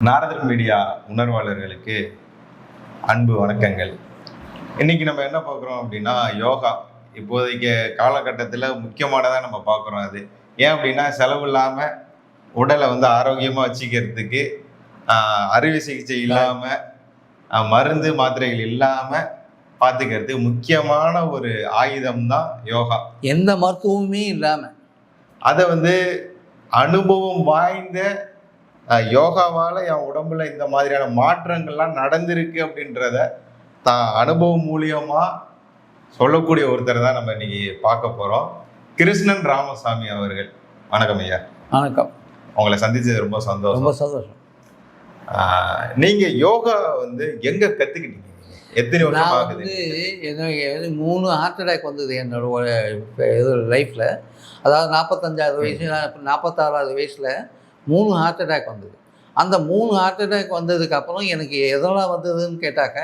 நாரதர் media உணர்வாளர்களுக்கு அன்பு வணக்கங்கள். இன்னைக்கு நம்ம என்ன பார்க்குறோம் அப்படின்னா யோகா. இப்போதைக்கு காலகட்டத்தில் முக்கியமானதாக நம்ம பார்க்குறோம் அது. ஏன் அப்படின்னா செலவு இல்லாமல் உடலை வந்து ஆரோக்கியமாக வச்சுக்கிறதுக்கு அறுவை சிகிச்சை இல்லாமல் மருந்து மாத்திரைகள் இல்லாமல் பார்த்துக்கிறதுக்கு முக்கியமான ஒரு ஆயுதம் தான் யோகா. எந்த மருத்துவமுமே இல்லாமல் அதை வந்து அனுபவம் வாய்ந்த யோகாவால என் உடம்புல இந்த மாதிரியான மாற்றங்கள்லாம் நடந்திருக்கு அப்படின்றத தான் அனுபவம் மூலியமா சொல்லக்கூடிய ஒருத்தர் தான் நம்ம இன்னைக்கு பார்க்க போறோம். கிருஷ்ணன் ராமசாமி அவர்கள். வணக்கம் ஐயா. வணக்கம். உங்களை சந்திச்சது ரொம்ப சந்தோஷம். ரொம்ப சந்தோஷம். ஆஹ், நீங்க யோகா வந்து எங்க கத்துக்கிட்டீங்க? நீங்க? எத்தனை வருஷம் ஆகுது எனக்கு மூணு ஹார்ட் அட்டாக் வந்தது என்னோட இது லைஃப்பில் அதாவது நாற்பத்தஞ்சாவது வயசு நாற்பத்தாறாவது வயசில் மூணு ஹார்ட் அட்டாக் வந்தது. அந்த மூணு ஹார்ட் அட்டாக் வந்ததுக்கப்புறம் எனக்கு எதெல்லாம் வந்ததுன்னு கேட்டாக்க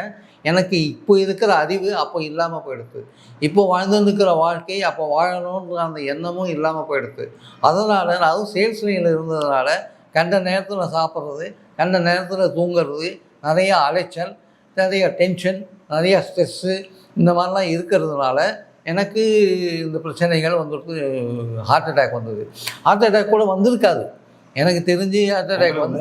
எனக்கு இப்போ இருக்கிற அறிவு அப்போ இல்லாமல் போயிடுது இப்போ வாழ்ந்துருக்கிற வாழ்க்கை அப்போ வாழணுன்ற அந்த எண்ணமும் இல்லாமல் போயிடுது அதனால் நான் அதுவும் சேல்ஸ் நிலையில் இருந்ததுனால கண்ட நேரத்தில் சாப்பிட்றது கண்ட நேரத்தில் தூங்குறது நிறைய அலைச்சல் நிறைய டென்ஷன் நிறைய ஸ்ட்ரெஸ்ஸு இந்த மாதிரிலாம் இருக்கிறதுனால எனக்கு இந்த பிரச்சனைகள் வந்துட்டு ஹார்ட் அட்டாக் வந்தது. ஹார்ட் அட்டாக் கூட வந்திருக்காது. எனக்கு தெரிஞ்சு ஹார்ட் அட்டாக் வந்து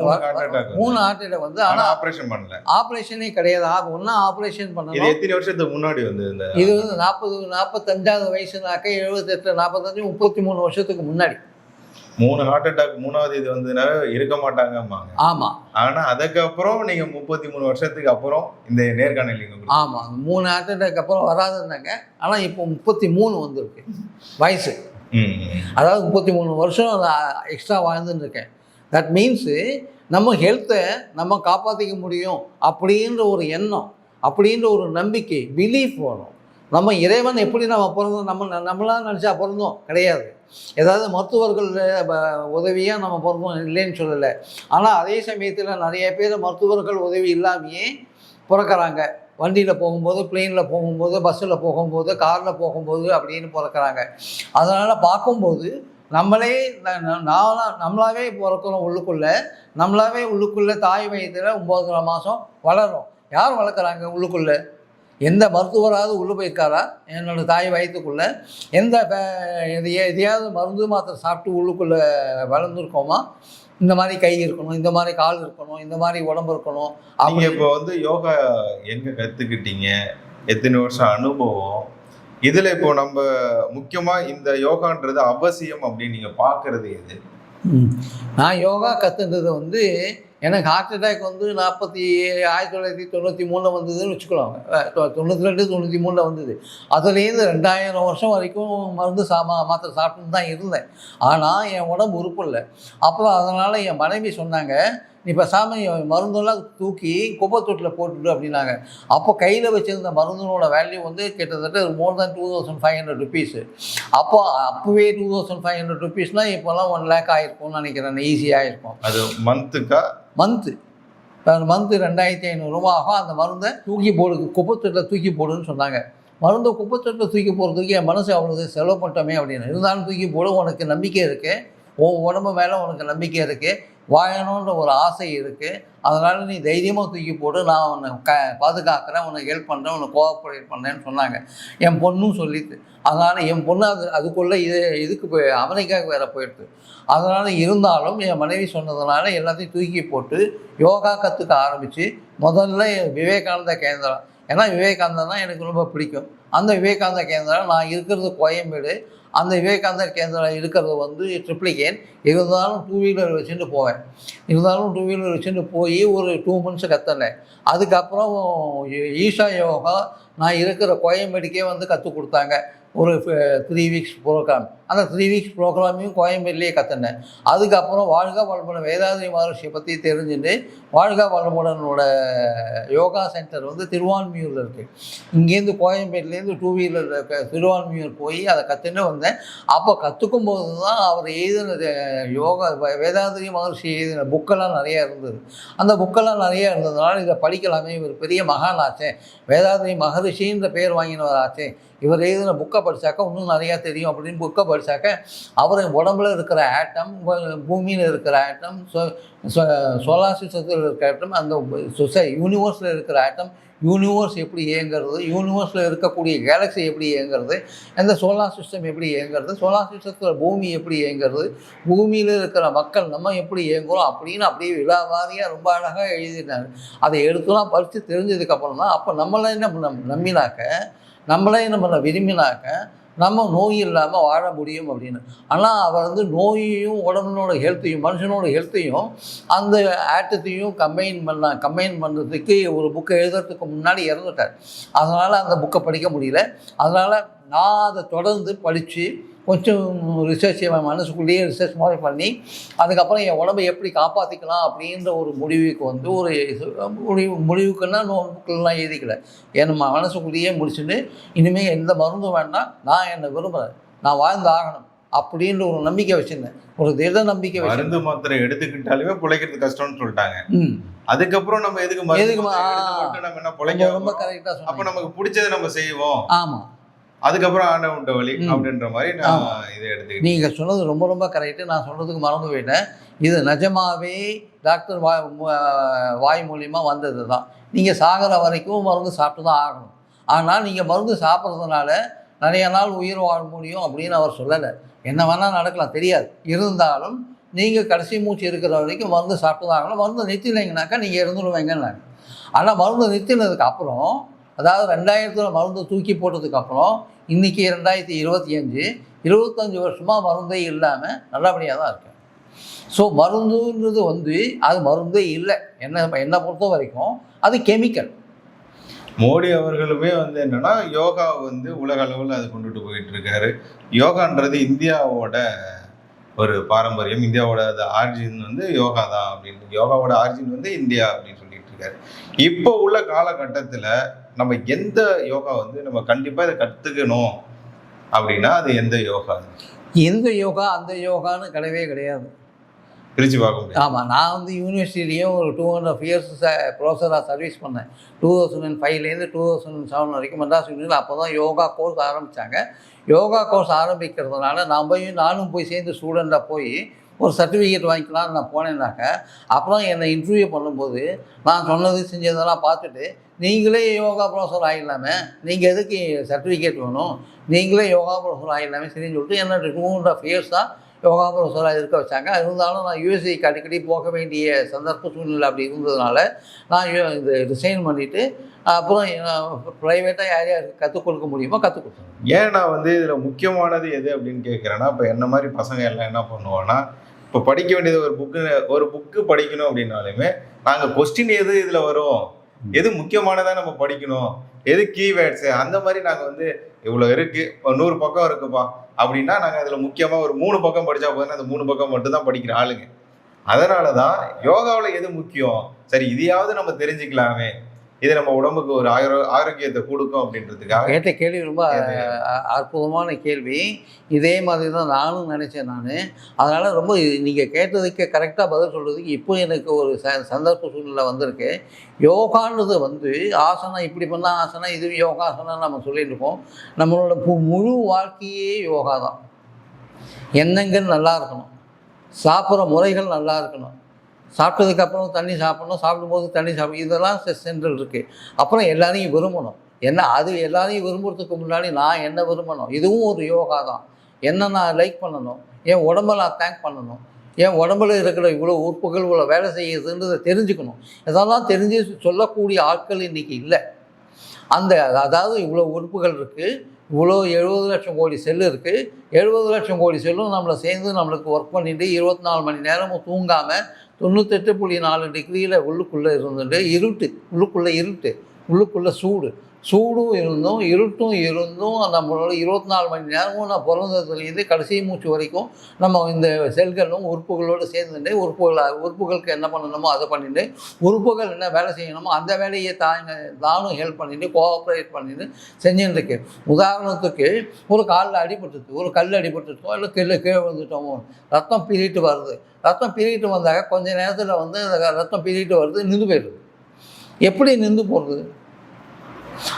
மூணு ஹார்ட் அட்டாக் வந்து ஆனா ஆனால் ஆபரேஷன் பண்ணல. ஆப்ரேஷனே கிடையாது. ஒன்றா ஆப்ரேஷன் இது பண்ணணும். எத்தனை வருஷத்துக்கு முன்னாடி வந்து இது வந்து நாற்பது நாற்பத்தஞ்சாவது வயசுனாக்க எழுபத்தெட்டு நாற்பத்தஞ்சு முப்பத்தி மூணு வருஷத்துக்கு முன்னாடி. மூணு ஹார்ட் அட்டாக் மூணாவது இது வந்து இருக்க மாட்டாங்கம்மாங்க ஆமாம் ஆனா அதுக்கப்புறம் நீங்க முப்பத்தி மூணு வருஷத்துக்கு அப்புறம் இந்த நேர்காணல். ஆமாம் மூணு ஹார்ட் அட்டாக் அப்புறம் வராதுன்னாங்க. ஆனால் இப்போ முப்பத்தி மூணு வந்திருக்கு. வயசு. அதாவது முப்பத்தி மூணு வருஷம் எக்ஸ்ட்ரா வாழ்ந்துன்னு இருக்கேன் தட் மீன்ஸு நம்ம ஹெல்த்தை நம்ம காப்பாற்றிக்க முடியும் அப்படின்ற ஒரு எண்ணம் அப்படின்ற ஒரு நம்பிக்கை பிலீஃப் வரும். நம்ம இறைவன் எப்படி நம்ம பிறந்தோம் நம்ம நம்மளா நினச்சா பிறந்தோம்? கிடையாது. ஏதாவது மருத்துவர்கள் உதவியாக நம்ம பிறந்தோம் இல்லைன்னு சொல்லலை. ஆனால் அதே சமயத்தில் நிறைய பேர் மருத்துவர்கள் உதவி இல்லாமையே பிறக்கறாங்க. வண்டியில் போகும்போது பிளெயினில் போகும்போது பஸ்ஸில் போகும்போது காரில் போகும்போது அப்படின்னு பிறக்கிறாங்க. அதனால் பார்க்கும்போது நம்மளே நானாக நம்மளாவே பிறக்கிறோம் உள்ளுக்குள்ளே. நம்மளாவே உள்ளுக்குள்ளே தாய் வயதில் ஒம்பது மாதம் வளரும் யார் வளர்க்குறாங்க உள்ளுக்குள்ளே? எந்த மருத்துவராவது உள்ளே போயிருக்காரா? என்னோடய தாய் வயிற்றுக்குள்ளே எந்த எதையாவது மருந்து மாத்திரை சாப்பிட்டு உள்ளுக்குள்ளே வளர்ந்துருக்கோமா? இந்த மாதிரி கை இருக்கணும் இந்த மாதிரி கால் இருக்கணும் இந்த மாதிரி உடம்பு இருக்கணும் அப்படி இப்போ வந்து யோகா எங்க கத்துக்கிட்டீங்க? எத்தனை வருஷம் அனுபவம்? இதுல இப்போ நம்ம முக்கியமா இந்த யோகான்றது அவசியம் அப்படின்னு நீங்க பாக்குறது எது. நான் யோகா கற்றுன்றது வந்து எனக்கு ஹார்ட் அட்டாக் வந்து நாற்பத்தி ஆயிரத்தி தொள்ளாயிரத்தி தொண்ணூற்றி மூணில் வந்ததுன்னு வச்சுக்கலாம் தொண்ணூற்றி ரெண்டு தொண்ணூற்றி மூணில் வந்தது. அதுலேருந்து ரெண்டாயிரம் வருஷம் வரைக்கும் மருந்து சாமா மாத்திரை சாப்பிட்டுன்னு தான் இருந்தேன். ஆனால் என் உடம்பு உறுப்பு இல்லை. அப்புறம் அதனால் என் மனைவி சொன்னாங்க நீ பேசாமல் மருந்தெல்லாம் தூக்கி குப்பை தொட்டில் போட்டுடு அப்படின்னாங்க. அப்போ கையில் வச்சிருந்த மருந்தினோட வேல்யூ வந்து கிட்டத்தட்ட more than two thousand five hundred rupees அப்போ அப்போவே டூ தௌசண்ட் ஃபைவ் ஹண்ட்ரட் ருபீஸ்னால் இப்போல்லாம் ஒன் லேக் ஆகிருக்கும்னு நினைக்கிறேன். ஈஸியாக இருக்கும் அது மந்த்துக்கா மந்த்து மந்த்து ரெண்டாயிரத்தி ஐநூறுரூவா ஆகும். அந்த மருந்தை தூக்கி போடு குப்பத்தொட்டில் தூக்கி போடுன்னு சொன்னாங்க. மருந்தை குப்பத்தொட்டில் தூக்கி போடுறதுக்கு என் மனசு அவ்வளோ செலவு பண்ணிட்டோமே அப்படின்னு. இருந்தாலும் தூக்கி போடு உனக்கு நம்பிக்கை இருக்குது உன் உடம்பு மேலே உனக்கு நம்பிக்கை இருக்குது வாழணுன்ற ஒரு ஆசை இருக்குது அதனால் நீ தைரியமாக தூக்கி போட்டு நான் உன்னை க பாதுகாக்கிறேன். உனக்கு ஹெல்ப் பண்ணுறேன் உன்னை கோஆப்ரேட் பண்ணேன்னு சொன்னாங்க. என் பொண்ணும் சொல்லிட்டு. அதனால் என் பொண்ணு அது அதுக்குள்ளே இது இதுக்கு போய் அமெரிக்காவுக்கு வேறு போயிடுது. அதனால் இருந்தாலும் என் மனைவி சொன்னதுனால எல்லாத்தையும் தூக்கி போட்டு யோகா கற்றுக்க ஆரம்பித்து முதல்ல விவேகானந்தா கேந்திரம். ஏன்னா விவேகானந்தா எனக்கு ரொம்ப பிடிக்கும். அந்த விவேகானந்தா கேந்திரம் நான் இருக்கிறது கோயம்பேடு. அந்த விவேகானந்தர் கேந்திரம் இருக்கிறது வந்து ட்ரிப்ளிகேன். இருந்தாலும் டூ வீலர் வச்சுட்டு போவேன். இருந்தாலும் டூ வீலர் வச்சுட்டு போய் ஒரு டூ மந்த்ஸ் கற்றுனேன் அதுக்கப்புறம் ஈஷா யோகா நான் இருக்கிற கோயம்பேடுக்கே வந்து கற்றுக் கொடுத்தாங்க. ஒரு த்ரீ வீக்ஸ் ப்ரோக்ராம் அந்த த்ரீ வீக்ஸ் ப்ரோக்ராமையும் கோயம்பேடுலேயே கற்றுனேன் அதுக்கப்புறம் வாழ்க வளமுடன். வேதாதிரி மகர்ஷியை பற்றி தெரிஞ்சுட்டு வாழ்க வளமுடனோட யோகா சென்டர் வந்து திருவான்மியூரில் இருக்குது இங்கேருந்து கோயம்பேட்லேருந்து டூ வீலரில் திருவான்மியூர் போய் அதை கற்றுன்னு வந்தேன். அப்போ கற்றுக்கும் போது தான் அவர் எழுதின யோகா வேதாதிரி மகர்ஷி எழுதின புக்கெல்லாம் நிறையா இருந்தது. அந்த புக்கெல்லாம் நிறையா இருந்ததுனால இதை படிக்கலாமே இவர் பெரிய மகான் ஆச்சே. வேதாதிரி மகரிஷின்ற பேர் வாங்கினவர் ஆச்சே. இவர் எழுதின புக்கை படித்தாக்கா இன்னும் நிறையா தெரியும் அப்படின்னு புக்கை படித்து படித்தாக்க அவர் உடம்புல இருக்கிற ஆட்டம் பூமியில் இருக்கிற ஆட்டம் சோலார் சிஸ்டத்தில் இருக்கிற ஆட்டம் அந்த சொசை யூனிவர்ஸில் இருக்கிற ஆட்டம் யூனிவர்ஸ் எப்படி இயங்குறது யூனிவர்ஸில் இருக்கக்கூடிய கேலக்ஸி எப்படி இயங்குறது அந்த சோலார் சிஸ்டம் எப்படி இயங்குறது சோலார் சிஸ்டத்தில் பூமி எப்படி இயங்குறது பூமியில் இருக்கிற மக்கள் நம்ம எப்படி இயங்குறோம் அப்படின்னு அப்படியே விழாவாரியாக ரொம்ப அழகாக எழுதிட்டாங்க அதை எடுத்துலாம் படித்து தெரிஞ்சதுக்கப்புறம் தான் அப்போ நம்மளை என்ன பண்ண நம்பினாக்க நம்மளே என்ன பண்ண விரும்பினாக்க நம்ம நோய் இல்லாமல் வாழ முடியும் அப்படின்னு. ஆனால் அவர் வந்து நோயையும் உடம்புனோட ஹெல்த்தையும் மனுஷனோட ஹெல்த்தையும் அந்த ஆட்டத்தையும் கம்பைன் பண்ண கம்பைன் பண்ணுறதுக்கு ஒரு புக்கை எழுதுறதுக்கு முன்னாடி இறந்துட்டார். அதனால் அந்த புக்கை படிக்க முடியல. அதனால் நான் அதை தொடர்ந்து படித்து கொஞ்சம் ரிசர்ச் என் மனசுக்குள்ளேயே ரிசர்ச் மாதிரி பண்ணி அதுக்கப்புறம் என் உடம்பை எப்படி காப்பாற்றிக்கலாம் அப்படின்ற ஒரு முடிவுக்கு வந்து ஒரு முடிவு முடிவுக்குன்னா நோட்புக்கெல்லாம் எழுதிக்கல என் மனசுக்குள்ளேயே முடிச்சுட்டு இனிமேல் எந்த மருந்தும் வேண்டாம் நான் என்னை விரும்புகிறேன் நான் வாழ்ந்து ஆகணும் அப்படின்ற ஒரு நம்பிக்கை வச்சுருந்தேன். ஒரு திட நம்பிக்கை மருந்து மாத்திரை எடுத்துக்கிட்டாலுமே பிழைக்கிறது கஷ்டம்னு சொல்லிட்டாங்க. அதுக்கப்புறம் நம்ம எதுக்கு எதுக்கு நம்ம என்ன பிழைக்க ரொம்ப? கரெக்டாக அப்ப நமக்கு பிடிச்சதை நம்ம செய்வோம். ஆமாம் அதுக்கப்புறம் ஆண்டவன்ட்ட வழி. அப்படின்ற மாதிரி நான் இதை எடுத்துக்கிட்டேன். நீங்கள் சொன்னது ரொம்ப ரொம்ப கரெக்டு நான் சொல்கிறதுக்கு மறந்து போயிட்டேன். இது நிஜமாவே டாக்டர் வாய் வாய் மூலியமா வந்தது தான். நீங்கள் சாகிற வரைக்கும் மருந்து சாப்பிட்டு தான் ஆகணும். ஆனால் நீங்கள் மருந்து சாப்பிட்றதுனால நிறைய நாள் உயிர் வாழ முடியும் அப்படின்னு அவர் சொல்லலை. என்ன வேணால் நடக்கலாம் தெரியாது. இருந்தாலும் நீங்கள் கடைசி மூச்சு இருக்கிற வரைக்கும் மருந்து சாப்பிட்டு தான் ஆகணும். மருந்து நிறுத்தினீங்கனாக்கா நீங்கள் இருந்துடுவீங்கன்னாங்க ஆனால் மருந்து நிறுத்தினதுக்கு அப்புறம் அதாவது ரெண்டாயிரத்தில் மருந்து தூக்கி போட்டதுக்கு அப்புறம் இன்றைக்கி ரெண்டாயிரத்தி இருபத்தி அஞ்சு இருபத்தஞ்சி வருஷமாக மருந்தே இல்லாமல் நல்லபடியாக தான் இருக்கேன். ஸோ மருந்துன்றது வந்து அது மருந்தே இல்லை. என்ன என்னை பொறுத்த வரைக்கும் அது கெமிக்கல். மோடி அவர்களுமே வந்து என்னன்னா யோகா வந்து உலக அளவில் அது கொண்டுட்டு போயிட்டு இருக்காரு யோகான்றது இந்தியாவோட ஒரு பாரம்பரியம். இந்தியாவோட அது ஆர்ஜின் வந்து யோகா தான் அப்படின்னு யோகாவோட ஆர்ஜின் வந்து இந்தியா அப்படின்னு சொல்லிட்டு இருக்காரு இப்போ உள்ள காலகட்டத்தில் நம்ம எந்த யோகா வந்து நம்ம கண்டிப்பாக இதை கற்றுக்கணும் அப்படின்னா அது எந்த யோகா? எந்த யோகா அந்த யோகான்னு கிடையவே கிடையாது. பிரித்து பார்க்க முடியாது. ஆமாம் நான் வந்து யூனிவர்சிட்டிலேயும் ஒரு டூ அண்ட் ஆஃப் இயர்ஸ் ப்ரொஃபஸராக சர்வீஸ் பண்ணேன். டூ தௌசண்ட் அண்ட் ஃபைவ்லேருந்து டூ தௌசண்ட் செவன் வரைக்கும் மெட்ராஸ் யூனிவர்சிட்டியில் அப்போ தான் யோகா கோர்ஸ் ஆரம்பித்தாங்க யோகா கோர்ஸ் ஆரம்பிக்கிறதுனால நான் போய் நானும் போய் சேர்ந்து ஸ்டூடெண்ட்டாக போய் ஒரு சர்டிஃபிகேட் வாங்கிக்கலாம்னு நான் போனேன்னாக்க அப்புறம் என்னை இன்டர்வியூ பண்ணும்போது நான் சொன்னது செஞ்சதெல்லாம் பார்த்துட்டு நீங்களே யோகா ப்ரொஃபஸர் ஆகிடலாமே நீங்கள் எதுக்கு சர்டிஃபிகேட் வேணும்? நீங்களே யோகா ப்ரொஃபஸர் ஆகிடலாமே சரின்னு சொல்லிட்டு என்ன டூ அண்ட் ஆஃப் இயர்ஸ் தான் யோகா ப்ரொஃபஸராக இருக்க வச்சாங்க. இருந்தாலும் நான் யூஎஸ்ஐக்கு அடிக்கடி போக வேண்டிய சந்தர்ப்ப சூழ்நிலை அப்படி இருந்ததுனால நான் இது ரிசைன் பண்ணிவிட்டு அப்புறம் ப்ரைவேட்டாக யார் யார் கற்றுக் கொடுக்க முடியுமோ கற்றுக் கொடுத்தேன். ஏன் நான் வந்து இதில் முக்கியமானது எது அப்படின்னு கேட்குறேன்னா இப்போ என்ன மாதிரி பசங்க எல்லாம் என்ன பண்ணுவோன்னா இப்போ படிக்க வேண்டியது ஒரு புக்கு ஒரு புக்கு படிக்கணும் அப்படின்னாலுமே நாங்கள் கொஸ்டின் எது இதில் வரும்? எது முக்கியமானதாக நம்ம படிக்கணும்? எது கீவேர்ட்ஸு அந்த மாதிரி நாங்கள் வந்து இவ்வளோ இருக்குது இப்போ நூறு பக்கம் இருக்குப்பா. அப்படின்னா நாங்கள் அதில் முக்கியமாக ஒரு மூணு பக்கம் படித்தா போதும் அந்த மூணு பக்கம் மட்டும்தான் படிக்கிற ஆளுங்க. அதனால தான் யோகாவில் எது முக்கியம்? சரி இதையாவது நம்ம தெரிஞ்சுக்கலாமே. இது நம்ம உடம்புக்கு ஒரு ஆரோ ஆரோக்கியத்தை கொடுக்கும் அப்படின்றதுக்காக. கேட்ட கேள்வி ரொம்ப அற்புதமான கேள்வி. இதே மாதிரி தான் நானும் நினச்சேன் நான். அதனால் ரொம்ப நீங்கள் கேட்டதுக்கு கரெக்டாக பதில் சொல்கிறதுக்கு இப்போ எனக்கு ஒரு ச சந்தர்ப்ப சூழ்நிலை வந்திருக்கு. யோகான்றது வந்து ஆசனம் இப்படி பண்ணால் ஆசனம் இது யோகாசனம் நம்ம சொல்லிட்டு இருக்கோம். நம்மளோட முழு வாழ்க்கையே யோகா தான். எண்ணங்கள் நல்லா இருக்கணும். சாப்பிட்ற முறைகள் நல்லா இருக்கணும். சாப்பிட்டதுக்கப்புறம் தண்ணி சாப்பிடணும் சாப்பிடும்போது தண்ணி சாப்பிடும் இதெல்லாம் சென்ட்ரல் இருக்குது அப்புறம் எல்லாரையும் விரும்பணும். என்ன அது எல்லாரையும் விரும்புறதுக்கு முன்னாடி நான் என்ன விரும்பணும்? இதுவும் ஒரு யோகா தான். என்ன நான் லைக் பண்ணணும்? என் உடம்ப நான் தேங்க் பண்ணணும்? என் உடம்புல இருக்கிற இவ்வளோ உறுப்புகள் இவ்வளோ வேலை செய்யுதுன்றதை தெரிஞ்சுக்கணும். இதெல்லாம் தெரிஞ்சு சொல்லக்கூடிய ஆட்கள் இன்றைக்கி இல்லை. அந்த அதாவது இவ்வளோ உறுப்புகள் இருக்குது இவ்வளோ எழுபது லட்சம் கோடி செல்லு இருக்குது எழுபது லட்சம் கோடி செல்லும் நம்மளை சேர்ந்து நம்மளுக்கு ஒர்க் பண்ணிட்டு இருபத்தி நாலு மணி நேரமும் தூங்காமல் தொண்ணூத்தெட்டு புள்ளி நாலு டிகிரியில் உள்ளுக்குள்ளே இருந்துட்டு இருட்டு உள்ளுக்குள்ளே இருட்டு உள்ளுக்குள்ளே சூடு. சூடும் இருந்தும் இருட்டும் இருந்தும் நம்மளோட இருபத்தி நாலு மணி நேரமும் நான் பிறந்ததுலேருந்து கடைசி மூச்சு வரைக்கும் நம்ம இந்த செல்களும் உறுப்புகளோடு சேர்ந்துட்டு உறுப்புகளை உறுப்புகளுக்கு என்ன பண்ணணுமோ அதை பண்ணிட்டு உறுப்புகள் என்ன வேலை செய்யணுமோ அந்த வேலையை தாங்க நானும் ஹெல்ப் பண்ணிட்டு கோஆப்ரேட் பண்ணிட்டு செஞ்சுட்டு இருக்கேன் உதாரணத்துக்கு ஒரு காலில் அடிபட்டுருச்சு ஒரு கல் அடிபட்டுட்டோம் இல்லை கீழே கீழே வந்துட்டோமோ ரத்தம் பிரிட்டு வருது. ரத்தம் பிரிட்டு வந்தாக்க கொஞ்ச நேரத்தில் வந்து இந்த ரத்தம் பிரிட்டு வருது நின்று போயிடுது. எப்படி நின்று போகிறது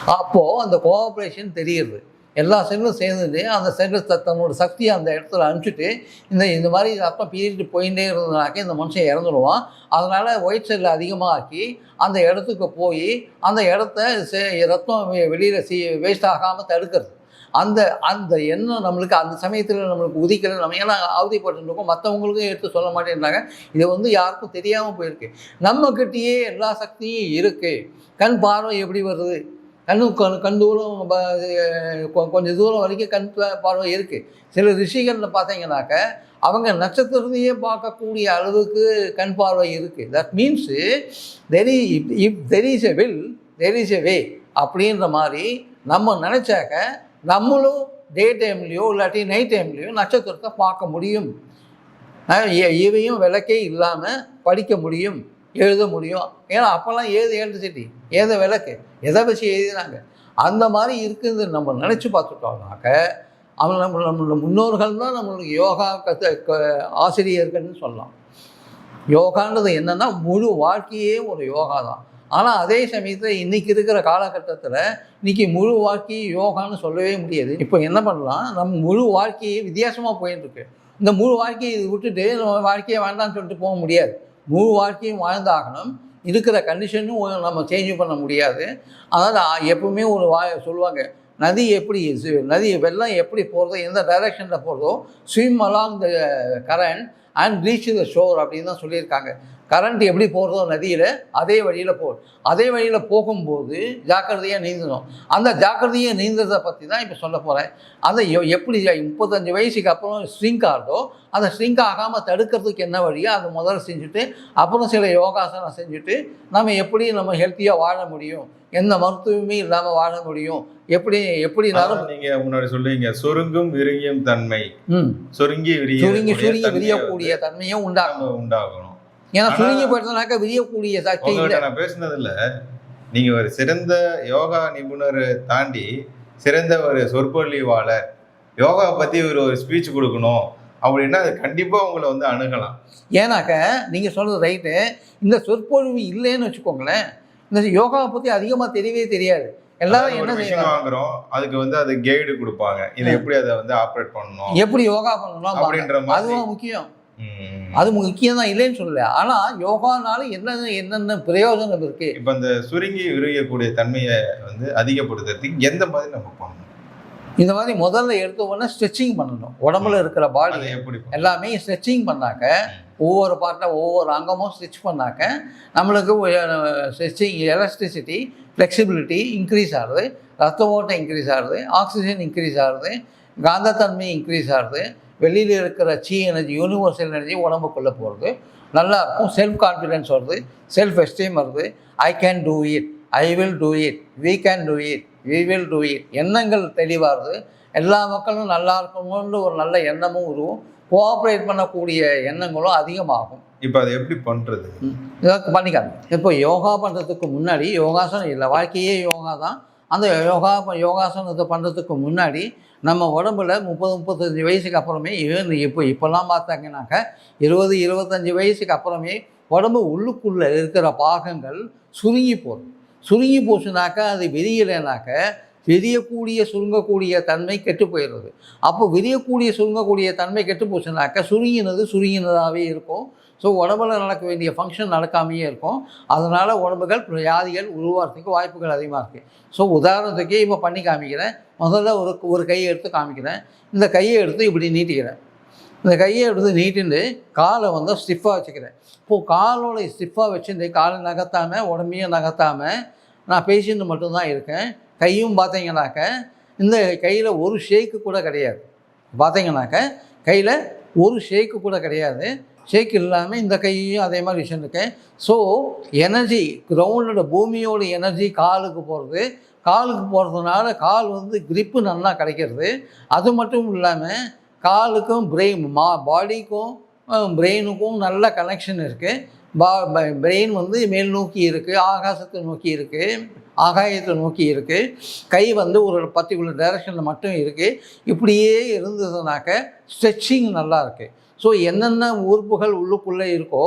அப்போது அந்த கோஆப்ரேஷன் தெரியுது. எல்லா செல்லும் சேர்ந்துட்டு அந்த செல்லு த- தன்னோட சக்தியை அந்த இடத்துல அனுப்பிச்சிட்டு இந்த இந்த மாதிரி ரத்தம் பீறிட்டு போயிட்டே இருந்ததுனாக்க இந்த மனுஷன் இறந்துடுவான் அதனால் ஒயிட் செல்லை அதிகமாக ஆக்கி அந்த இடத்துக்கு போய் அந்த இடத்த ரத்தம் வெளியில் சி வேஸ்ட் ஆகாமல் தடுக்கிறது. அந்த அந்த எண்ணம் நம்மளுக்கு அந்த சமயத்தில் நம்மளுக்கு உதிக்கிற நம்ம ஏன்னா அவதிப்பட்டுருக்கோம். மற்றவங்களுக்கும் எடுத்து சொல்ல மாட்டேன்றாங்க. இது வந்து யாருக்கும் தெரியாமல் போயிருக்கு. நம்மக்கிட்டேயே எல்லா சக்தியும் இருக்குது கண் பார்வை எப்படி வருது? கண்ணு கண் கண் தூரம் கொஞ்சம் தூரம் வரைக்கும் கண் பார்வை இருக்குது சில ரிஷிகளில் பார்த்தீங்கன்னாக்க அவங்க நட்சத்திரத்தையே பார்க்கக்கூடிய அளவுக்கு கண் பார்வை இருக்குது that means there if there is a will there is a way அப்படின்ற மாதிரி நம்ம நினச்சாக்க நம்மளும் டே டைம்லேயோ இல்லாட்டி நைட் டைம்லேயோ நட்சத்திரத்தை பார்க்க முடியும். இவையும் விளக்கே இல்லாமல் படிக்க முடியும். எழுத முடியும். ஏன்னா அப்போல்லாம் ஏது எலக்ட்ரிசிட்டி ஏத விளக்கு? எதை வச்சு எழுதினாங்க? அந்த மாதிரி இருக்குது நம்ம நினச்சி பார்த்துட்டோம்னாக்க அவங்க நம்ம நம்மளோட முன்னோர்கள் தான் நம்மளுக்கு யோகா கற்று ஆசிரியர்கள்னு சொல்லலாம். யோகான்றது என்னன்னா முழு வாழ்க்கையே ஒரு யோகா தான். ஆனால் அதே சமயத்தில் இன்னைக்கு இருக்கிற காலகட்டத்தில் இன்றைக்கி முழு வாழ்க்கையை யோகான்னு சொல்லவே முடியாது. இப்போ என்ன பண்ணலாம்? நம்ம முழு வாழ்க்கையே வித்தியாசமாக போயிட்டு இருக்கு இந்த முழு வாழ்க்கையை இது விட்டுட்டு நம்ம வாழ்க்கையை வேண்டாம்னு சொல்லிட்டு போக முடியாது. முழு வாழ்க்கையும் வாழ்ந்தாகணும். இருக்கிற கண்டிஷனும் நம்ம சேஞ்ச் பண்ண முடியாது. அதனால் எப்பவுமே ஒரு வா சொல்லுவாங்க நதி எப்படி நதி வெள்ளம் எப்படி போகிறதோ எந்த டைரக்ஷனில் போகிறதோ swim along the current and reach the shore அப்படின்னு தான் சொல்லியிருக்காங்க. கரண்ட் எப்படி போகிறதோ நதியில் அதே வழியில் போ. அதே வழியில் போகும்போது ஜாக்கிரதையாக நீந்தணும். அந்த ஜாக்கிரதையாக நீந்ததை பற்றி தான் இப்போ சொல்ல போகிறேன் அந்த எப்படி முப்பத்தஞ்சு வயசுக்கு அப்புறம் ஸ்ட்ரிங்க் ஆகுதோ அந்த ஸ்ட்ரிங்க் ஆகாமல் தடுக்கிறதுக்கு என்ன வழியோ அதை முதல்ல செஞ்சுட்டு அப்புறம் சில யோகாசனம் செஞ்சுட்டு நம்ம எப்படி நம்ம ஹெல்த்தியாக வாழ முடியும்? எந்த மருத்துவமே இல்லாமல் வாழ முடியும்? எப்படி எப்படி நரம் அதான் நீங்க முன்னாடி சொல்றீங்க சுருங்கும் விருங்கியும் தன்மை. ம். சுருங்கி விரிய சுருங்கி சுருங்கி விரியக்கூடிய தன்மையும் உண்டாகும். உண்டாகணும் ஏன்னா சுருங்கி போயிட்டதுனாக்க விரியக்கூடிய சக்தி இல்லை. நான் பேசுனது இல்ல நீங்க ஒரு சிறந்த யோகா நிபுணரை தாண்டி சிறந்த ஒரு சொற்பொழிவாளர் யோகா பத்தி ஒரு ஒரு ஸ்பீச் கொடுக்கணும் அப்படின்னா அது கண்டிப்பா உங்களை வந்து அணுகலாம். ஏன்னாக்க நீங்கள் சொல்கிறது ரைட்டு இந்த சொற்பொழிவு இல்லைன்னு வச்சுக்கோங்களேன். இந்த யோகாவை பற்றி அதிகமாக தெரியவே தெரியாது. எல்லாரும் என்ன செய்வாங்க வாங்குறோம் அதுக்கு வந்து அது கைடு கொடுப்பாங்க. இதை எப்படி அதை வந்து ஆப்ரேட் பண்ணணும்? எப்படி யோகா பண்ணணும் அப்படின்ற. அதுவும் முக்கியம். அது முக்கியம் தான் இல்லைன்னு சொல்லல. ஆனால் யோகானால என்னென்ன என்னென்ன பிரயோஜனம் இருக்கு? இப்ப இந்த சுருங்கி விரியக்கூடிய தன்மையை வந்து அதிகப்படுத்துறதுக்கு எந்த மாதிரி நம்ம பண்ணணும்? இந்த மாதிரி முதல்ல எடுத்த உடனே ஸ்ட்ரெச்சிங் பண்ணணும். உடம்புல இருக்கிற பாடி எப்படி? எல்லாமே ஸ்ட்ரெச்சிங் பண்ணாக்க ஒவ்வொரு பார்ட்டில் ஒவ்வொரு அங்கமும் ஸ்ட்ரெச் பண்ணாக்க நம்மளுக்கு ஸ்ட்ரெச்சிங் எலக்ட்ரிசிட்டி ஃப்ளெக்சிபிலிட்டி இன்க்ரீஸ் ஆகுது. ரத்த ஓட்டம் இன்க்ரீஸ் ஆகுது. ஆக்சிஜன் இன்க்ரீஸ் ஆகுது. காந்தத்தன்மை இன்க்ரீஸ் ஆகுது. வெளியில் இருக்கிற சி எனர்ஜி யூனிவர்சல் எனர்ஜி உடம்புக்குள்ளே போகிறது நல்லா இருக்கும். செல்ஃப் கான்ஃபிடென்ஸ் வருது. செல்ஃப் எஸ்டீம் வருது. I can do it I will do it we can do it we will do it எண்ணங்கள் தெளிவாகுது எல்லா மக்களும் நல்லா இருக்கணும்னு ஒரு நல்ல எண்ணமும் உருவும். கோஆப்ரேட் பண்ணக்கூடிய எண்ணங்களும் அதிகமாகும். இப்ப அதை எப்படி பண்றது? இதற்கு பண்ணிக்காங்க இப்போ யோகா பண்ணுறதுக்கு முன்னாடி யோகாசனம் இல்லை. வாழ்க்கையே யோகா தான். அந்த யோகா யோகாசனத்தை பண்ணுறதுக்கு முன்னாடி நம்ம உடம்புல முப்பது முப்பத்தஞ்சு வயசுக்கு அப்புறமே இப்போ இப்போல்லாம் பார்த்தாங்கன்னாக்க இருபது இருபத்தஞ்சி வயசுக்கு அப்புறமே உடம்பு உள்ளுக்குள்ளே இருக்கிற பாகங்கள் சுருங்கி போகும். சுருங்கி போச்சுனாக்கா அது விரியலைனாக்க விரியக்கூடிய சுருங்கக்கூடிய தன்மை கெட்டு போயிடுறது. அப்போ விரியக்கூடிய சுருங்கக்கூடிய தன்மை கெட்டு போச்சுனாக்கா சுருங்கினது சுருங்கினதாகவே இருக்கும். ஸோ உடம்புல நடக்க வேண்டிய ஃபங்க்ஷன் நடக்காமையே இருக்கும். அதனால் உடம்புகள் வியாதிகள் உருவாகிறதுக்கு வாய்ப்புகள் அதிகமாக இருக்குது ஸோ உதாரணத்துக்கு இப்போ பண்ணி காமிக்கிறேன். முதல்ல ஒரு ஒரு கையை எடுத்து காமிக்கிறேன். இந்த கையை எடுத்து இப்படி நீட்டிக்கிறேன். இந்த கையை எடுத்து நீட்டின்னு காலை வந்து ஸ்டிஃபாக வச்சுக்கிறேன். இப்போது காலோட ஸ்டிஃபாக வச்சுட்டு காலை நகர்த்தாமல் உடம்பையும் நகர்த்தாமல் நான் பேசிட்டு மட்டும்தான் இருக்கேன். கையும் பார்த்தீங்கன்னாக்க இந்த கையில் ஒரு ஷேக்கு கூட கிடையாது. பார்த்தீங்கன்னாக்க கையில் ஒரு ஷேக்கு கூட கிடையாது. ஷேக் இல்லாமல் இந்த கையும் அதே மாதிரி வச்சுருக்கேன் ஸோ எனர்ஜி கிரவுண்டோட பூமியோட எனர்ஜி காலுக்கு போகிறது காலுக்கு போகிறதுனால கால் வந்து கிரிப்பு நல்லா கிடைக்கிறது. அது மட்டும் இல்லாமல் காலுக்கும் பிரெயின் மா பாடிக்கும் பிரெயினுக்கும் நல்ல கனெக்ஷன் இருக்குது பா பிரெயின் வந்து மேல் நோக்கி இருக்குது ஆகாசத்தை நோக்கி இருக்குது ஆகாயத்தை நோக்கி இருக்குது கை வந்து ஒரு பர்டிகுலர் டைரக்ஷனில் மட்டும் இருக்குது இப்படியே இருந்ததுனாக்க ஸ்ட்ரெச்சிங் நல்லா இருக்குது ஸோ என்னென்ன உறுப்புகள் உள்ளுக்குள்ளே இருக்கோ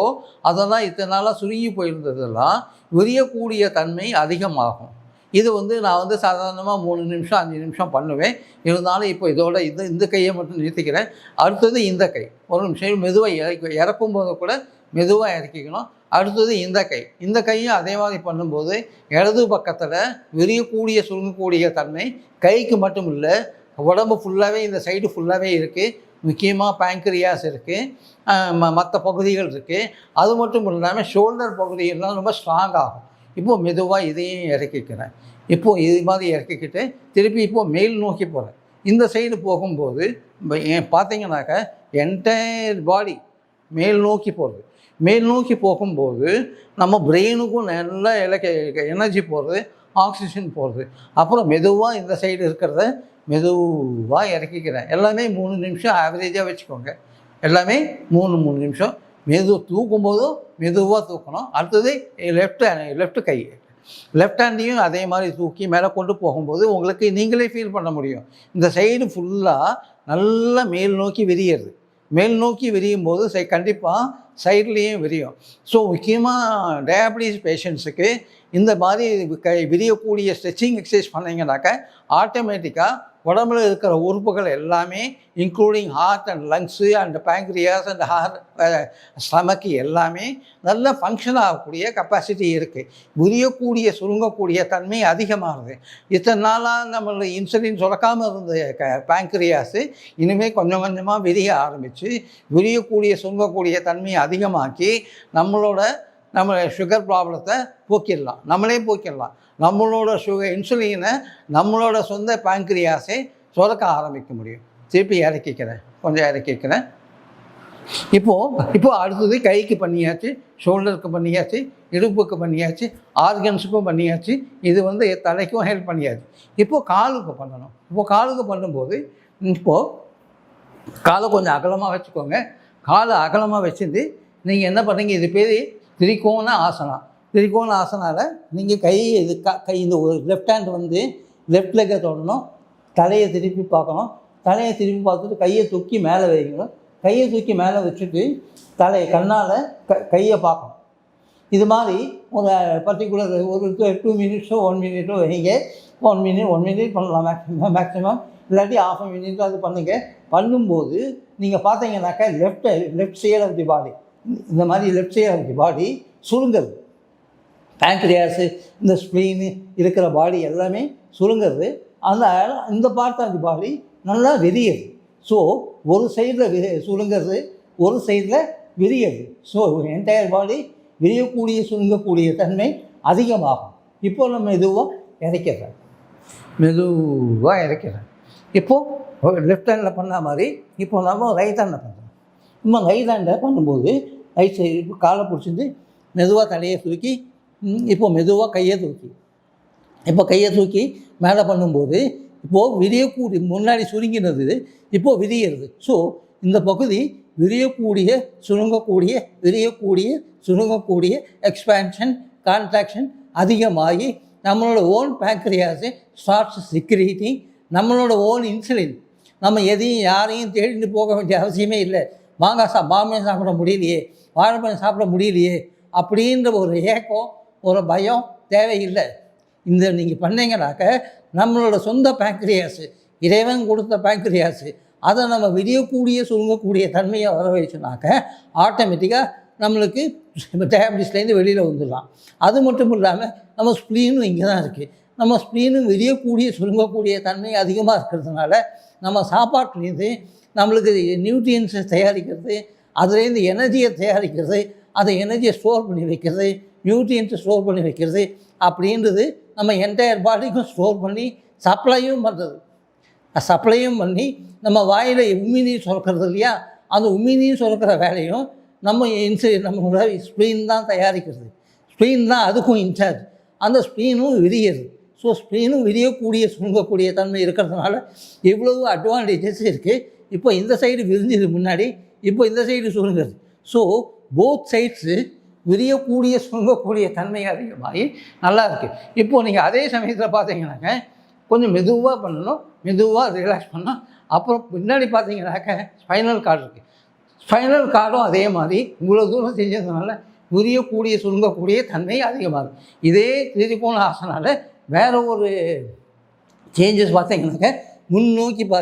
அதெல்லாம் இத்தனை நாளாக சுருங்கி போயிருந்ததெல்லாம் விரியக்கூடிய தன்மை அதிகமாகும். இது வந்து நான் வந்து சாதாரணமாக மூணு நிமிஷம் அஞ்சு நிமிஷம் பண்ணுவேன். இருந்தாலும் இப்போ இதோட இந்த இந்த கையை மட்டும் நிறுத்திக்கிறேன் அடுத்தது இந்த கை. ஒரு நிமிஷம் மெதுவாக இறக்கி இறக்கும் போது கூட மெதுவாக இறக்கிக்கணும். அடுத்தது இந்த கை. இந்த கையும் அதே மாதிரி பண்ணும்போது இடது பக்கத்தில் விரியக்கூடிய சுருங்கக்கூடிய தன்மை கைக்கு மட்டும் இல்லை உடம்பு ஃபுல்லாகவே இந்த சைடு ஃபுல்லாகவே இருக்குது முக்கியமாக பேங்க்ரியாஸ் இருக்குது மற்ற பகுதிகள் இருக்குது அது மட்டும் இல்லாமல் ஷோல்டர் பகுதியெல்லாம் ரொம்ப ஸ்ட்ராங் ஆகும். இப்போது மெதுவாக இதையும் இறக்கிக்கிறேன். இப்போது இது மாதிரி இறக்கிக்கிட்டு திருப்பி இப்போது மேல் நோக்கி போகிறேன் இந்த சைடு போகும்போது இப்ப பார்த்தீங்கன்னாக்க என்டையர் பாடி மேல் நோக்கி போகிறது மேல் நோக்கி போகும்போது நம்ம பிரெயினுக்கும் நல்லா இலக்க எனர்ஜி போகிறது ஆக்சிஜன் போகிறது அப்புறம் மெதுவாக இந்த சைடு இருக்கிறத மெதுவாக இறக்கிக்கிறேன். எல்லாமே மூணு நிமிஷம் ஆவரேஜாக வச்சுக்கோங்க. எல்லாமே மூணு மூணு நிமிஷம். மெது தூக்கும்போதும் மெதுவாக தூக்கணும். அடுத்தது லெஃப்ட் லெஃப்ட் கை. லெஃப்ட் ஹேண்டையும் அதே மாதிரி தூக்கி மேலே கொண்டு போகும்போது உங்களுக்கு நீங்களே ஃபீல் பண்ண முடியும். இந்த சைடு ஃபுல்லாக நல்லா மேல் நோக்கி விரியிறது. மேல் நோக்கி விரியும் போது சை கண்டிப்பாக சைட்லேயும் விரியும். ஸோ முக்கியமாக டயபிட்டிஸ் பேஷண்ட்ஸுக்கு இந்த மாதிரி கை விரியக்கூடிய ஸ்ட்ரெச்சிங் எக்ஸசைஸ் பண்ணிங்கனாக்கா ஆட்டோமேட்டிக்காக உடம்புல இருக்கிற உறுப்புகள் எல்லாமே including heart and lungs and pancreas and heart stomach எல்லாமே நல்ல ஃபங்க்ஷன் ஆகக்கூடிய கெப்பாசிட்டி இருக்குது விரியக்கூடிய சுருங்கக்கூடிய தன்மை அதிகமாகுது இத்தனை நாளாக நம்மளோட இன்சுலின் சுரக்காமல் இருந்த க பேங்க்ரியாஸு இனிமேல் கொஞ்சம் கொஞ்சமாக விரிய ஆரம்பித்து விரியக்கூடிய சுருங்கக்கூடிய தன்மையை அதிகமாக்கி நம்மளோட நம்ம சுகர் ப்ராப்ளத்தை போக்கிடலாம். நம்மளே போக்கிடலாம். நம்மளோட சுகர் இன்சுலினை நம்மளோட சொந்த பேங்க்ரியாஸை சுரக்க ஆரம்பிக்க முடியும். திருப்பி இறக்கிக்கிறேன். கொஞ்சம் இறக்கிக்கிறேன். இப்போது இப்போது அடுத்தது கைக்கு பண்ணியாச்சு ஷோல்டருக்கு பண்ணியாச்சு இடுப்புக்கு பண்ணியாச்சு ஆர்கன்ஸுக்கும் பண்ணியாச்சு. இது வந்து தலைக்கும் ஹெல்ப் பண்ணியாச்சு இப்போது காலுக்கு பண்ணணும். இப்போது காலுக்கு பண்ணும்போது இப்போது காலை கொஞ்சம் அகலமாக வச்சுக்கோங்க. காலை அகலமாக வச்சுருந்து நீங்கள் என்ன பண்ணுறீங்க இது பேர் திரிகோண ஆசனம் திரிகோண ஆசனால நீங்கள் கை இது க கை இந்த ஒரு லெஃப்ட் ஹேண்ட் வந்து லெஃப்ட் லெக்கை தொடணும். தலையை திருப்பி பார்க்கணும். தலையை திருப்பி பார்த்துட்டு கையை தூக்கி மேலே வைக்கணும் கையை தூக்கி மேலே வச்சுட்டு தலையை கண்ணால் க கையை பார்க்கணும். இது மாதிரி ஒரு பர்டிகுலர் ஒரு டூ மினிட்ஸோ ஒன் மினிட்டோ வைங்க. ஒன் மினிட் ஒன் மினிட் பண்ணலாம் மேக்ஸிமம் மேக்ஸிமம் இல்லாட்டி ஆஃப் அ மினிட் அது பண்ணுங்க. பண்ணும்போது நீங்கள் பார்த்தீங்கன்னாக்கா left left side of the body இந்த மாதிரி லெஃப்ட் சைடாக ஆஃப் தி பாடி சுருங்குறது பேங்க்ரியாஸு இந்த ஸ்ப்ளீனு இருக்கிற பாடி எல்லாமே சுருங்குறது அந்த இந்த பார்ட் ஆஃப் தி பாடி நல்லா விரியுது. ஸோ ஒரு சைடில் விரி சுருங்கிறது ஒரு சைடில் விரியுது. ஸோ என்டையர் பாடி விரியக்கூடிய சுருங்கக்கூடிய தன்மை அதிகமாகும். இப்போ நம்ம மெதுவாக இறக்கிறேன் மெதுவாக இறக்கிறேன் இப்போது லெஃப்ட் ஹேண்டில் பண்ண மாதிரி இப்போ நம்ம ரைட் ஹேண்டில் பண்ணுறோம் நம்ம ரைட் ஹேண்டில் பண்ணும்போது ரைட் சைடு இப்போ காலை பிடிச்சிருந்து மெதுவாக தலையை தூக்கி இப்போ மெதுவாக கையை தூக்கி. இப்போ கையை தூக்கி மேலே பண்ணும்போது இப்போது விரியக்கூடி முன்னாடி சுருங்கினது இப்போது விரியிறது. ஸோ இந்த பகுதி விரியக்கூடிய சுருங்கக்கூடிய விரியக்கூடிய சுருங்கக்கூடிய எக்ஸ்பேன்ஷன் கான்ட்ராக்ஷன் அதிகமாகி நம்மளோட ஓன் பேங்க்ரியாஸு ஸ்டார்ட்ஸ் சிக்ரீட்டிங் நம்மளோட ஓன் இன்சுலின் நம்ம எதையும் யாரையும் தேடிட்டு போக வேண்டிய அவசியமே இல்லை. மாங்காய் சா மாமியம் சாப்பிட முடியலையே வாழைப்பழம் சாப்பிட முடியலையே அப்படின்ற ஒரு ஏக்கம் ஒரு பயம் தேவையில்லை. இந்த நீங்கள் பண்ணீங்கனாக்க நம்மளோட சொந்த பேங்க்ரியாஸு இறைவன் கொடுத்த பேங்க்ரியாஸு அதை நம்ம விரியக்கூடிய சுருங்கக்கூடிய தன்மையை வர வச்சுனாக்க ஆட்டோமேட்டிக்காக நம்மளுக்கு டயபிட்டிஸ்லேருந்து வெளியில் வந்துடலாம். அது மட்டும் இல்லாமல் நம்ம ஸ்ப்ளீனும் இங்கே தான் இருக்குது நம்ம ஸ்ப்ளீனும் விரியக்கூடிய சுருங்கக்கூடிய தன்மை அதிகமாக இருக்கிறதுனால நம்ம சாப்பாட்டுலேருந்து நம்மளுக்கு நியூட்ரியன்ஸை தயாரிக்கிறது அதுலேருந்து எனர்ஜியை தயாரிக்கிறது அதை எனர்ஜியை ஸ்டோர் பண்ணி வைக்கிறது நியூட்ரியன்ஸை ஸ்டோர் பண்ணி வைக்கிறது அப்படின்றது நம்ம என்டையர் பாடிக்கும் ஸ்டோர் பண்ணி சப்ளையும் பண்ணுறது சப்ளையும் பண்ணி நம்ம வாயில் உமிநீர் சுரக்கிறது இல்லையா? அந்த உமிநீர் சுரக்கிற வேலையும் நம்ம இன்சு நம்மளோட ஸ்பீன் தான் தயாரிக்கிறது. ஸ்பீன் தான் அதுக்கும் இன்சார்ஜ் அந்த ஸ்பீனும் விரியுது ஸோ ஸ்பீனும் விரியக்கூடிய சுருங்கக்கூடிய தன்மை இருக்கிறதுனால இவ்வளவு அட்வான்டேஜஸ் இருக்குது இப்போ இந்த சைடு விரிஞ்சது முன்னாடி இப்போ இந்த சைடு சுருங்குறது ஸோ போத் சைட்ஸு விரியக்கூடிய சுருங்கக்கூடிய தன்மை அதிகமாகி நல்லா இருக்குது இப்போது நீங்கள் அதே சமயத்தில் பார்த்தீங்கன்னாக்க கொஞ்சம் மெதுவாக பண்ணணும் மெதுவாக ரிலாக்ஸ் பண்ணணும் அப்புறம் பின்னாடி பார்த்தீங்கன்னாக்க ஸ்பைனல் கார்டு இருக்குது ஸ்பைனல் கார்டும் அதே மாதிரி இவ்வளோ தூரம் செஞ்சதுனால விரியக்கூடிய சுருங்கக்கூடிய தன்மை அதிகமாகும் இதே திரிகோண ஆசனால் வேறு ஒரு சேஞ்சஸ் பார்த்தீங்கன்னாக்க முன்னோக்கி பா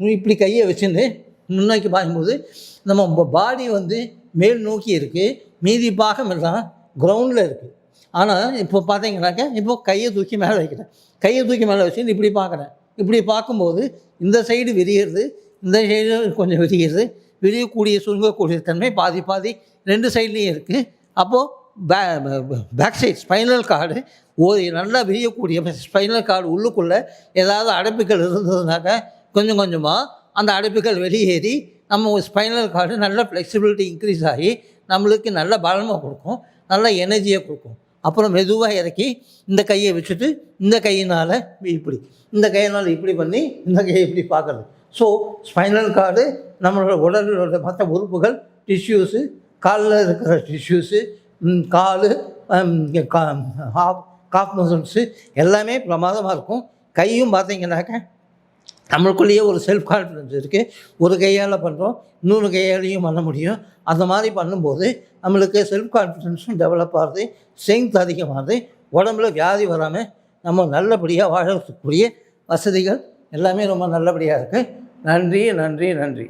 இப்படி கையை வச்சுன்னு முன்னோக்கி பார்க்கும்போது நம்ம பாடி வந்து மேல் நோக்கி இருக்குது மீதி பாகம் எல்லாம் கிரவுண்டில் இருக்குது ஆனால் இப்போ பார்த்தீங்கன்னாக்க இப்போ கையை தூக்கி மேலே வைக்கிறேன். கையை தூக்கி மேலே வச்சுன்னு இப்படி பார்க்குறேன். இப்படி பார்க்கும்போது இந்த சைடு விரிகிறது இந்த சைடு கொஞ்சம் விரிகிறது விரியக்கூடிய சுருங்கக்கூடிய தன்மை பாதி பாதி ரெண்டு சைட்லேயும் இருக்குது அப்போது பே பேக் சைட் ஸ்பைனல் கார்டு ஒரு நல்லா விரியக்கூடிய ஸ்பைனல் கார்டு உள்ளுக்குள்ளே ஏதாவது அடைப்புகள் இருந்ததுனாக்க கொஞ்சம் கொஞ்சமாக அந்த அடைப்புகள் வெளியேறி நம்ம ஸ்பைனல் கார்டு நல்ல ஃப்ளெக்சிபிலிட்டி இன்க்ரீஸ் ஆகி நம்மளுக்கு நல்ல பலமாக கொடுக்கும் நல்ல எனர்ஜியை கொடுக்கும். அப்புறம் மெதுவாக இறக்கி இந்த கையை வச்சுட்டு இந்த கையினால் இப்படி இந்த கையினால் இப்படி பண்ணி இந்த கையை இப்படி பார்க்குறது. ஸோ ஸ்பைனல் கார்டு நம்மளோட உடலோட மற்ற உறுப்புகள் டிஷ்யூஸு காலில் இருக்கிற டிஷ்யூஸு கால் காஃப் மசில்ஸு எல்லாமே பிரமாதமாக இருக்கும். கையும் பார்த்தீங்கன்னாக்க நம்மளுக்குள்ளேயே ஒரு செல்ஃப் கான்ஃபிடன்ஸ் இருக்குது ஒரு கையால் பண்ணுறோம் இன்னொரு கையாலையும் பண்ண முடியும். அந்த மாதிரி பண்ணும்போது நம்மளுக்கு செல்ஃப் கான்ஃபிடென்ஸும் டெவலப் ஆகுது ஸ்ட்ரென்த் அதிகமாகுது. உடம்புல வியாதி வராமல் நம்ம நல்லபடியாக வாழக்கூடிய வசதிகள் எல்லாமே ரொம்ப நல்லபடியாக இருக்குது நன்றி நன்றி நன்றி.